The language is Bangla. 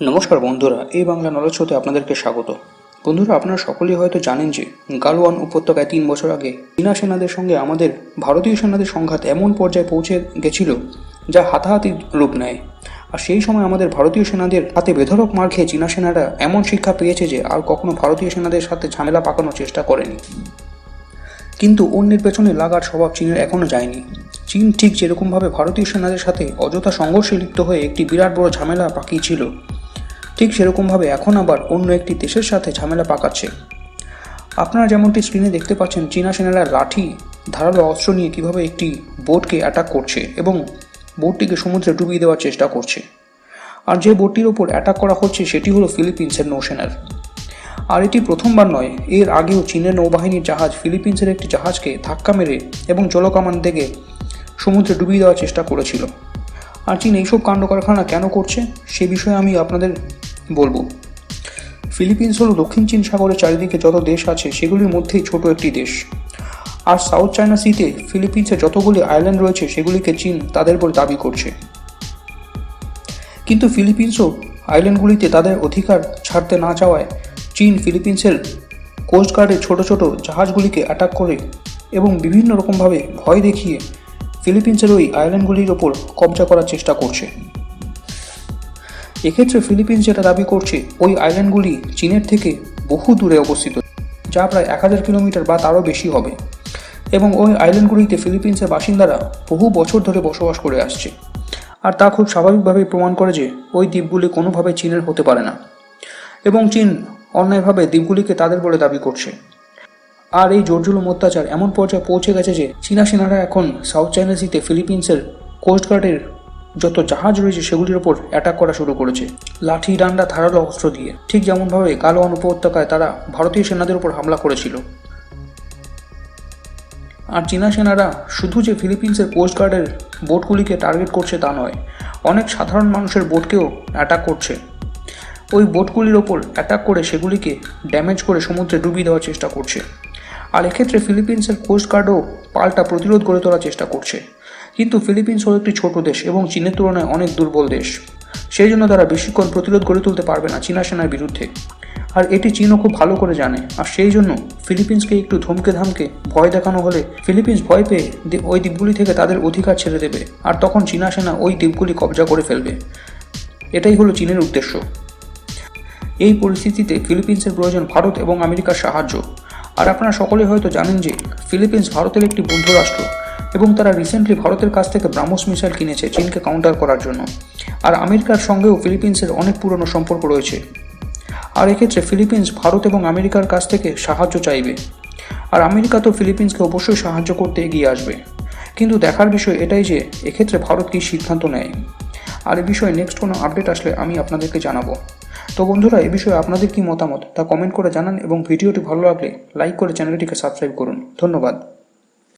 নমস্কার বন্ধুরা, এই বাংলা নলেজ হতে আপনাদেরকে স্বাগত। বন্ধুরা, আপনারা সকলেই হয়তো জানেন যে গালওয়ান উপত্যকায় তিন বছর আগে চীনা সেনাদের সঙ্গে আমাদের ভারতীয় সেনাদের সংঘাত এমন পর্যায়ে পৌঁছে গেছিল যা হাতাহাতি রূপ নেয়। আর সেই সময় আমাদের ভারতীয় সেনাদের হাতে বেধরক মার খেয়ে চীনা সেনারা এমন শিক্ষা পেয়েছে যে আর কখনো ভারতীয় সেনাদের সাথে ঝামেলা পাকানোর চেষ্টা করেনি। কিন্তু অন্যের পেছনে লাগার স্বভাব চীনের এখনও যায়নি। চীন ঠিক যেরকমভাবে ভারতীয় সেনাদের সাথে অযথা সংঘর্ষে লিপ্ত হয়ে একটি বিরাট বড় ঝামেলা পাকিয়েছিল ঠিক সেরকমভাবে এখন আবার অন্য একটি দেশের সাথে ঝামেলা পাকাচ্ছে। আপনারা যেমনটি স্ক্রিনে দেখতে পাচ্ছেন, চীনা সেনারা লাঠি, ধারালো অস্ত্র নিয়ে কীভাবে একটি বোটকে অ্যাটাক করছে এবং বোটটিকে সমুদ্রে ডুবিয়ে দেওয়ার চেষ্টা করছে। আর যে বোটটির ওপর অ্যাটাক করা হচ্ছে সেটি হলো ফিলিপিন্সের নৌসেনার। আর এটি প্রথমবার নয়, এর আগেও চীনের নৌবাহিনীর জাহাজ ফিলিপিন্সের একটি জাহাজকে ধাক্কা মেরে এবং জলকামান থেকে সমুদ্রে ডুবিয়ে দেওয়ার চেষ্টা করেছিল। আর চীন এইসব কাণ্ড কারখানা কেন করছে, সে বিষয়ে আমি আপনাদের বলব। ফিলিপিন্স হলো দক্ষিণ চীন সাগরের চারিদিকে যত দেশ আছে, সেগুলির মধ্যেই ছোট একটি দেশ। আর সাউথ চায়না সিতে ফিলিপিন্সের যতগুলি আইল্যান্ড রয়েছে, সেগুলিকে চীন তাদের বলে দাবি করছে। কিন্তু ফিলিপিন্সও আইল্যান্ডগুলিতে তাদের অধিকার ছাড়তে না চাওয়ায় চীন ফিলিপিন্সের কোস্টগার্ডের ছোট ছোট জাহাজগুলিকে অ্যাটাক করে এবং বিভিন্ন রকমভাবে ভয় দেখিয়ে ফিলিপিন্সের ওই আইল্যান্ডগুলির ওপর কবজা করার চেষ্টা করছে। এক্ষেত্রে ফিলিপিন্স যেটা দাবি করছে, ওই আইল্যান্ডগুলি চীনের থেকে বহু দূরে অবস্থিত, যা প্রায় এক হাজার কিলোমিটার বা তারও বেশি হবে। এবং ওই আইল্যান্ডগুলিতে ফিলিপিন্সের বাসিন্দারা বহু বছর ধরে বসবাস করে আসছে। আর তা খুব স্বাভাবিকভাবেই প্রমাণ করে যে, ওই দ্বীপগুলি কোনোভাবে চীনের হতে পারে না। এবং চীন অন্যায়ভাবে দ্বীপগুলিকে তাদের বলে দাবি করছে। আর এই জোরজুলুম অত্যাচার এমন পর্যায়ে পৌঁছে গেছে যে, চীনা সেনারা এখন সাউথ চাইনা সিতে ফিলিপিন্সের কোস্টগার্ডের যত জাহাজ রয়েছে সেগুলির ওপর অ্যাটাক করা শুরু করেছে। লাঠি, ডান্ডা, ধারালো অস্ত্র দিয়ে। ঠিক যেমনভাবে গালোয়ান উপত্যকায় তারা ভারতীয় সেনাদের উপর হামলা করেছিল। আর চীনা সেনারা শুধু যে ফিলিপিন্সের কোস্টগার্ডের বোটগুলিকে টার্গেট করছে তা নয়, অনেক সাধারণ মানুষের বোটকেও অ্যাটাক করছে। ওই বোটগুলির ওপর অ্যাটাক করে সেগুলিকে ড্যামেজ করে সমুদ্রে ডুবিয়ে দেওয়ার চেষ্টা করছে। আর এক্ষেত্রে ফিলিপিন্সের কোস্টগার্ডও পাল্টা প্রতিরোধ গড়ে তোলার চেষ্টা করছে। কিন্তু ফিলিপিন্স হলো একটি ছোট দেশ এবং চীনের তুলনায় অনেক দুর্বল দেশ। সেই জন্য তারা বেশিক্ষণ প্রতিরোধ গড়ে তুলতে পারবে না চীনা সেনার বিরুদ্ধে। আর এটি চীনও খুব ভালো করে জানে। আর সেই জন্য ফিলিপিন্সকে একটু ধমকে ধামকে ভয় দেখানো হলে ফিলিপিন্স ভয় পেয়ে ওই দ্বীপগুলি থেকে তাদের অধিকার ছেড়ে দেবে। আর তখন চীনা সেনা ওই দ্বীপগুলি কবজা করে ফেলবে। এটাই হলো চীনের উদ্দেশ্য। এই পরিস্থিতিতে ফিলিপিন্সের প্রয়োজন ভারত এবং আমেরিকার সাহায্য। আর আপনারা সকলে হয়তো জানেন যে ফিলিপিন্স ভারতের একটি বন্ধু রাষ্ট্র এবং তারা রিসেন্টলি ভারতের কাছ থেকে ব্রাহ্মস মিসাইল কিনেছে চীনকে কাউন্টার করার জন্য। আর আমেরিকার সঙ্গেও ফিলিপিন্সের অনেক পুরনো সম্পর্ক রয়েছে। আর এক্ষেত্রে ফিলিপিন্স ভারত এবং আমেরিকার কাছ থেকে সাহায্য চাইবে। আর আমেরিকা তো ফিলিপিন্সকে অবশ্যই সাহায্য করতে এগিয়ে আসবে। কিন্তু দেখার বিষয় এটাই যে, এক্ষেত্রে ভারত কী সিদ্ধান্ত নেয়? আর এ বিষয়ে নেক্সট কোনো আপডেট আসলে আমি আপনাদেরকে জানাব। তো বন্ধুরা, এ বিষয়ে আপনাদের কী মতামত তা কমেন্ট করে জানান এবং ভিডিওটি ভালো লাগলে লাইক করে চ্যানেলটিকে সাবস্ক্রাইব করুন। ধন্যবাদ।